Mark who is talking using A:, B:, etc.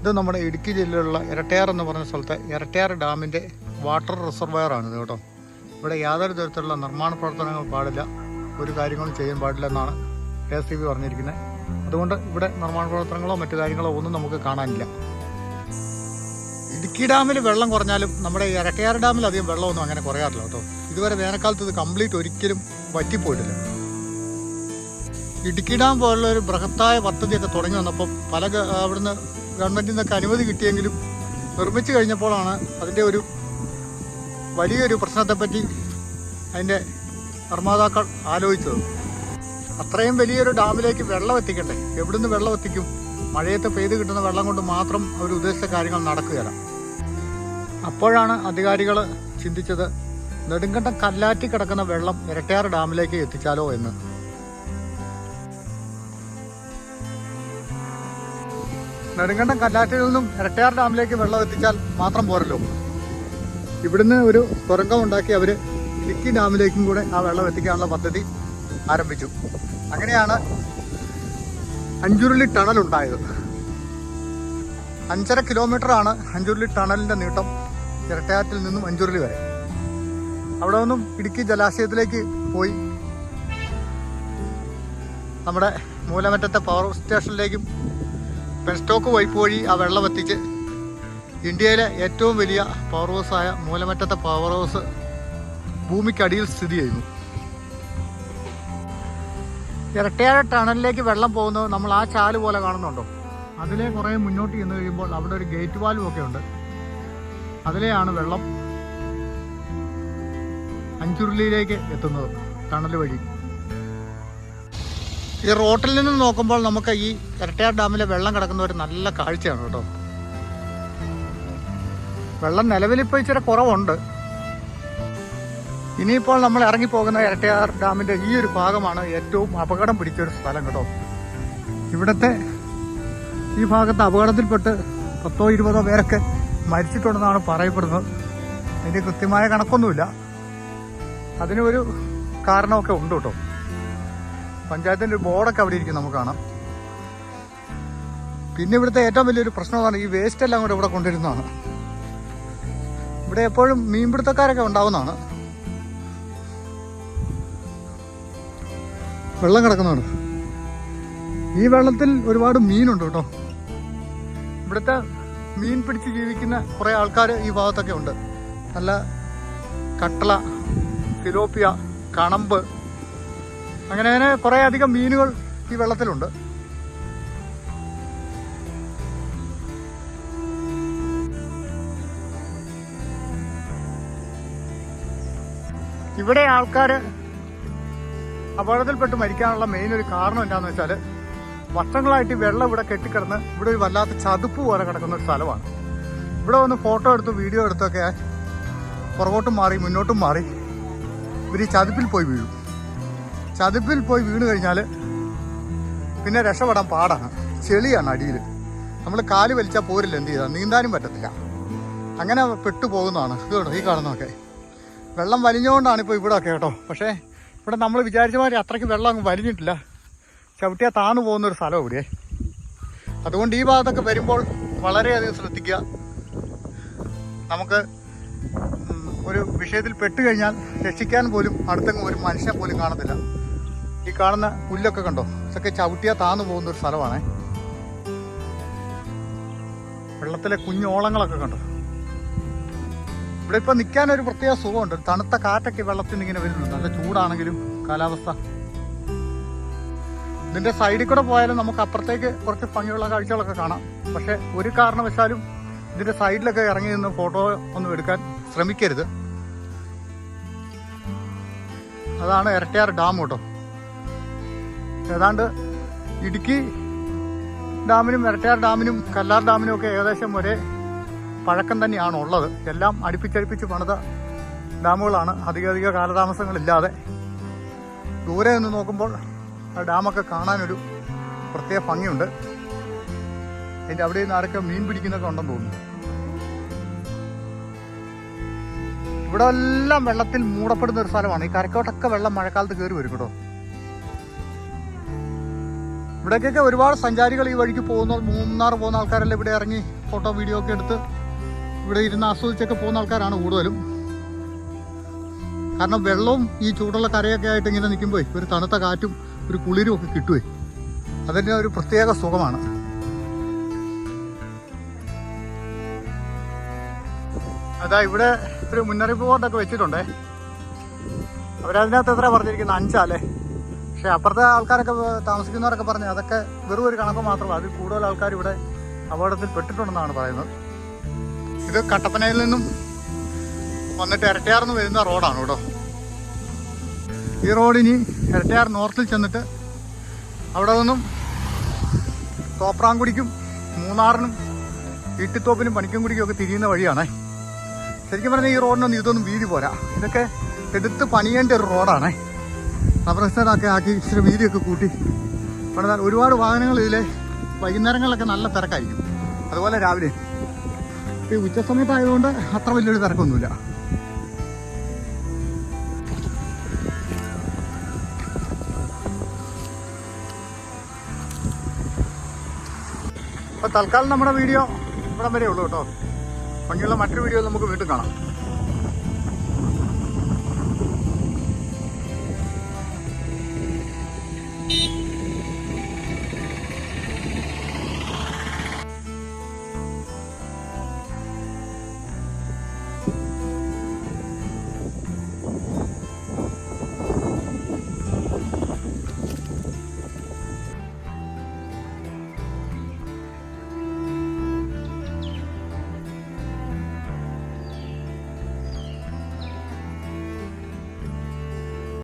A: ഇത് നമ്മുടെ ഇടുക്കി ജില്ലയിലുള്ള ഇരട്ടയാർ എന്ന് പറഞ്ഞ സ്ഥലത്തെ ഇരട്ടയാർ ഡാമിന്റെ വാട്ടർ റിസർവയർ ആണ് കേട്ടോ. ഇവിടെ യാതൊരു തരത്തിലുള്ള നിർമ്മാണ പ്രവർത്തനങ്ങൾ പാടില്ല. ഒരു കാര്യങ്ങളും ചെയ്യാൻ പാടില്ല എന്നാണ് കെ എസ് ബി പറഞ്ഞിരിക്കുന്നത്. അതുകൊണ്ട് ഇവിടെ നിർമ്മാണ പ്രവർത്തനങ്ങളോ മറ്റു കാര്യങ്ങളോ ഒന്നും നമുക്ക് കാണാനില്ല. ഇടുക്കി ഡാമിൽ വെള്ളം കുറഞ്ഞാലും നമ്മുടെ ഇരട്ടയാർ ഡാമിൽ അധികം വെള്ളമൊന്നും അങ്ങനെ കുറയാറില്ല കേട്ടോ. ഇതുവരെ വേനൽക്കാലത്ത് ഇത് കംപ്ലീറ്റ് ഒരിക്കലും വറ്റിപ്പോയിട്ടില്ല. ഇടുക്കി ഡാം പോലുള്ള ഒരു ബൃഹത്തായ പദ്ധതിയൊക്കെ തുടങ്ങി വന്നപ്പോൾ പല അവിടുന്ന് ഗവൺമെന്റിൽ നിന്നൊക്കെ അനുമതി കിട്ടിയെങ്കിലും നിർമ്മിച്ചു കഴിഞ്ഞപ്പോഴാണ് അതിന്റെ ഒരു വലിയൊരു പ്രശ്നത്തെപ്പറ്റി അതിന്റെ നിർമ്മാതാക്കൾ ആലോചിച്ചത്. അത്രയും വലിയൊരു ഡാമിലേക്ക് വെള്ളം എത്തിക്കട്ടെ. എവിടുന്ന് വെള്ളം എത്തിക്കും? മഴയത്ത് പെയ്ത് കിട്ടുന്ന വെള്ളം കൊണ്ട് മാത്രം അവർ ഉദ്ദേശിച്ച കാര്യങ്ങൾ നടക്കുകയില്ല അപ്പോഴാണ് അധികാരികൾ ചിന്തിച്ചത് നെടുങ്കണ്ടം കല്ലാറ്റി കിടക്കുന്ന വെള്ളം ഇരട്ടയാർ ഡാമിലേക്ക് എത്തിച്ചാലോ എന്ന്. നെടുങ്കണ്ടം കല്ലാറ്റിൽ നിന്നും ഇരട്ടയാർ ഡാമിലേക്ക് വെള്ളം എത്തിച്ചാൽ മാത്രം പോരല്ലോ. ഇവിടുന്ന് ഒരു തുരങ്കം ഉണ്ടാക്കി അവർ ഇടുക്കി ഡാമിലേക്കും കൂടെ ആ വെള്ളം എത്തിക്കാനുള്ള പദ്ധതി ആരംഭിച്ചു. അങ്ങനെയാണ് അഞ്ചുരുളി ടണൽ ഉണ്ടായത്. അഞ്ചര കിലോമീറ്റർ ആണ് അഞ്ചുരുളി ടണലിന്റെ നീട്ടം ഇരട്ടയാറ്റിൽ നിന്നും അഞ്ചുരുളി വരെ. അവിടെ നിന്നും ഇടുക്കി ജലാശയത്തിലേക്ക് പോയി. നമ്മുടെ മൂലമറ്റത്തെ പവർ സ്റ്റേഷനിലേക്കും പെൻസ്റ്റോക്ക് വൈപ്പ് വഴി ആ വെള്ളം എത്തിച്ച് ഇന്ത്യയിലെ ഏറ്റവും വലിയ പവർ ഹൗസായ മൂലമറ്റത്തെ പവർ ഹൗസ് ഭൂമിക്കടിയിൽ സ്ഥിതി ചെയ്യുന്നു. ഇരട്ടയാഴ ടണലിലേക്ക് വെള്ളം പോകുന്നത് നമ്മൾ ആ ചാൽ പോലെ കാണുന്നുണ്ടോ? അതിലെ കുറേ മുന്നോട്ട് ചെന്ന് കഴിയുമ്പോൾ അവിടെ ഒരു ഗേറ്റ് വാൽവും ഒക്കെ ഉണ്ട്. അതിലെയാണ് വെള്ളം അഞ്ചുരുളിയിലേക്ക് എത്തുന്നത് ടണൽ വഴി. ഈ റോട്ടിൽ നിന്ന് നോക്കുമ്പോൾ നമുക്ക് ഈ ഇരട്ടയാർ ഡാമിലെ വെള്ളം കിടക്കുന്ന ഒരു നല്ല കാഴ്ചയാണ് കേട്ടോ. വെള്ളം നിലവിലിപ്പോൾ ഇച്ചിരി കുറവുണ്ട്. ഇനിയിപ്പോൾ നമ്മൾ ഇറങ്ങി പോകുന്ന ഇരട്ടയാർ ഡാമിന്റെ ഈ ഒരു ഭാഗമാണ് ഏറ്റവും അപകടം പിടിച്ച ഒരു സ്ഥലം കേട്ടോ. ഇവിടത്തെ ഈ ഭാഗത്ത് അപകടത്തിൽപ്പെട്ട് പത്തോ ഇരുപതോ പേരൊക്കെ മരിച്ചിട്ടുണ്ടെന്നാണ് പറയപ്പെടുന്നത്. അതിന്റെ കൃത്യമായ കണക്കൊന്നുമില്ല. അതിനൊരു കാരണമൊക്കെ ഉണ്ട് കേട്ടോ. പഞ്ചായത്തിന്റെ ഒരു ബോർഡൊക്കെ അവിടെ ഇരിക്കും നമുക്ക് കാണാം. പിന്നെ ഇവിടുത്തെ ഏറ്റവും വലിയൊരു പ്രശ്നം പ്രശ്നമാണ് ഈ വേസ്റ്റ് എല്ലാം കൂടെ ഇവിടെ കൊണ്ടിരുന്നതാണ് ഇവിടെ എപ്പോഴും മീൻപിടുത്തക്കാരൊക്കെ ഉണ്ടാവുന്നതാണ്. വെള്ളം കിടക്കുന്നതാണ്. ഈ വെള്ളത്തിൽ ഒരുപാട് മീനുണ്ട് കേട്ടോ. ഇവിടുത്തെ മീൻ പിടിച്ച് ജീവിക്കുന്ന കുറേ ആൾക്കാർ ഈ ഭാഗത്തൊക്കെ ഉണ്ട്. നല്ല കട്ടള തിലോപ്പിയ കണമ്പ് അങ്ങനെ അങ്ങനെ കുറേ അധികം മീനുകൾ ഈ വെള്ളത്തിലുണ്ട്. ഇവിടെ ആൾക്കാർ അപകടത്തിൽപ്പെട്ട് മരിക്കാനുള്ള മെയിൻ ഒരു കാരണം എന്താണെന്ന് വെച്ചാൽ വർഷങ്ങളായിട്ട് വെള്ളം ഇവിടെ കെട്ടിക്കിടന്ന് ഇവിടെ ഒരു വല്ലാത്ത ചതുപ്പ് പോലെ കിടക്കുന്ന ഒരു സ്ഥലമാണ്. ഇവിടെ വന്ന് ഫോട്ടോ എടുത്ത് വീഡിയോ എടുത്തൊക്കെ പുറകോട്ടും മാറി മുന്നോട്ടും മാറി ഇവർ ഈ ചതുപ്പിൽ പോയി വീഴും. ചതുപ്പിൽ പോയി വീണ് കഴിഞ്ഞാൽ പിന്നെ രക്ഷപ്പെടാൻ പാടാണ്. ചെളിയാണ് അടിയിൽ. നമ്മൾ കാൽ വലിച്ചാൽ പോരില്ല എന്ത് ചെയ്താൽ നീന്താനും പറ്റത്തില്ല. അങ്ങനെ പെട്ടു പോകുന്നതാണ്. കേട്ടോ ഈ കാണുന്നതൊക്കെ. വെള്ളം വലിഞ്ഞുകൊണ്ടാണ് ഇപ്പോൾ ഇവിടെ കേട്ടോ. പക്ഷേ ഇവിടെ നമ്മൾ വിചാരിച്ച മാതിരി അത്രയ്ക്ക് വെള്ളം അങ്ങ് വലിഞ്ഞിട്ടില്ല. ചവിട്ടിയാൽ താണു പോകുന്നൊരു സ്ഥലം ഇവിടെ അതുകൊണ്ട് ഈ ഭാഗത്തൊക്കെ വരുമ്പോൾ വളരെയധികം ശ്രദ്ധിക്കുക. നമുക്ക് ഒരു വിഷയത്തിൽ പെട്ടുകഴിഞ്ഞാൽ രക്ഷിക്കാൻ പോലും അടുത്തെങ്ങും ഒരു മനുഷ്യനെ പോലും കാണത്തില്ല. ഈ കാണുന്ന പുല്ലൊക്കെ കണ്ടോ? ഇതൊക്കെ ചവിട്ടിയാൽ താന്നു പോകുന്ന ഒരു സ്ഥലമാണേ. വെള്ളത്തിലെ കുഞ്ഞോളങ്ങളൊക്കെ കണ്ടോ? ഇവിടെ ഇപ്പൊ നിൽക്കാൻ ഒരു പ്രത്യേക സുഖമുണ്ട്. തണുത്ത കാറ്റൊക്കെ വെള്ളത്തിൽ നിന്ന് ഇങ്ങനെ വരുന്നുണ്ട്. നല്ല ചൂടാണെങ്കിലും കാലാവസ്ഥ. ഇതിന്റെ സൈഡിൽ കൂടെ പോയാലും നമുക്ക് അപ്പുറത്തേക്ക് കുറച്ച് ഭംഗിയുള്ള കാഴ്ചകളൊക്കെ കാണാം. പക്ഷെ ഒരു കാരണവശാലും ഇതിന്റെ സൈഡിലൊക്കെ ഇറങ്ങി നിന്ന് ഫോട്ടോ ഒന്നും എടുക്കാൻ ശ്രമിക്കരുത്. അതാണ് ഇരട്ടയാർ ഡാം കേട്ടോ. ഏതാണ്ട് ഇടുക്കി ഡാമിനും ഇരട്ടയാർ ഡാമിനും കല്ലാർ ഡാമിനും ഒക്കെ ഏകദേശം ഒരേ പഴക്കം തന്നെയാണ് ഉള്ളത്. എല്ലാം അടുപ്പിച്ചടുപ്പിച്ച് പണിത ഡാമുകളാണ്. അധികധിക കാലതാമസങ്ങളില്ലാതെ ദൂരെ നിന്ന് നോക്കുമ്പോൾ ആ ഡാമൊക്കെ കാണാനൊരു പ്രത്യേക ഭംഗിയുണ്ട്. അതിന്റെ അവിടെ നിന്ന് ആരൊക്കെ മീൻ പിടിക്കുന്നൊക്കെ ഉണ്ടെന്ന് തോന്നുന്നു. ഇവിടെ എല്ലാം വെള്ളത്തിൽ മൂടപ്പെടുന്ന ഒരു സ്ഥലമാണ്. ഈ കരക്കോട്ടൊക്കെ വെള്ളം മഴക്കാലത്ത് കയറി വരും കേട്ടോ. ഇവിടേക്കൊക്കെ ഒരുപാട് സഞ്ചാരികൾ ഈ വഴിക്ക് പോകുന്ന. മൂന്നാർ പോകുന്ന ആൾക്കാരെല്ലാം ഇവിടെ ഇറങ്ങി ഫോട്ടോ വീഡിയോ ഒക്കെ എടുത്ത് ഇവിടെ ഇരുന്ന് ആസ്വദിച്ചൊക്കെ പോകുന്ന ആൾക്കാരാണ് കൂടുതലും. കാരണം വെള്ളവും ഈ ചൂടുള്ള കരയൊക്കെ ആയിട്ട് ഇങ്ങനെ നിൽക്കുമ്പോൾ ഒരു തണുത്ത കാറ്റും ഒരു കുളിരും ഒക്കെ കിട്ടുവേ. അതിന്റെ ഒരു പ്രത്യേക സുഖമാണ്. അതാ ഇവിടെ ഒരു മുന്നറിയിപ്പ് ബോർഡൊക്കെ വെച്ചിട്ടുണ്ടേ. അവരതിനകത്ത് എത്ര പറഞ്ഞിരിക്കുന്നത്? അഞ്ചാലേ പക്ഷെ അപ്പുറത്തെ ആൾക്കാരൊക്കെ താമസിക്കുന്നവരൊക്കെ പറഞ്ഞു അതൊക്കെ വെറും ഒരു കണക്ക് മാത്രമല്ല അതിൽ കൂടുതൽ ആൾക്കാർ ഇവിടെ അപകടത്തിൽ പെട്ടിട്ടുണ്ടെന്നാണ് പറയുന്നത്. ഇത് കട്ടപ്പനയിൽ നിന്നും വന്നിട്ട് ഇരട്ടയാർന്ന് വരുന്ന റോഡാണ് കേട്ടോ. ഈ റോഡിനി ഇരട്ടയാർ നോർത്തിൽ ചെന്നിട്ട് അവിടെ നിന്നും തോപ്രാങ്കുടിക്കും മൂന്നാറിനും ഇട്ടിത്തോപ്പിനും പണിക്കൻകുടിക്കും ഒക്കെ തിരിയുന്ന വഴിയാണേ. ശരിക്കും പറഞ്ഞാൽ ഈ റോഡിനൊന്നും ഇതൊന്നും വീതി പോരാ. ഇതൊക്കെ എടുത്ത് പണിയേണ്ട ഒരു റോഡാണേ. റബ്ബർ ആക്കി ഇച്ചിരി വീതിയൊക്കെ കൂട്ടി. പണിതാൽ ഒരുപാട് വാഹനങ്ങൾ ഇതിലെ വൈകുന്നേരങ്ങളിലൊക്കെ നല്ല തിരക്കായിരിക്കും. അതുപോലെ രാവിലെ. ഈ ഉച്ച സമയത്തായതുകൊണ്ട് അത്ര വലിയൊരു തിരക്കൊന്നുമില്ല. അപ്പോൾ തൽക്കാലം നമ്മുടെ വീഡിയോ ഇവിടം വരെ ഉള്ളൂ കേട്ടോ. ഭംഗിയുള്ള മറ്റൊരു വീഡിയോ നമുക്ക് വീണ്ടും കാണാം.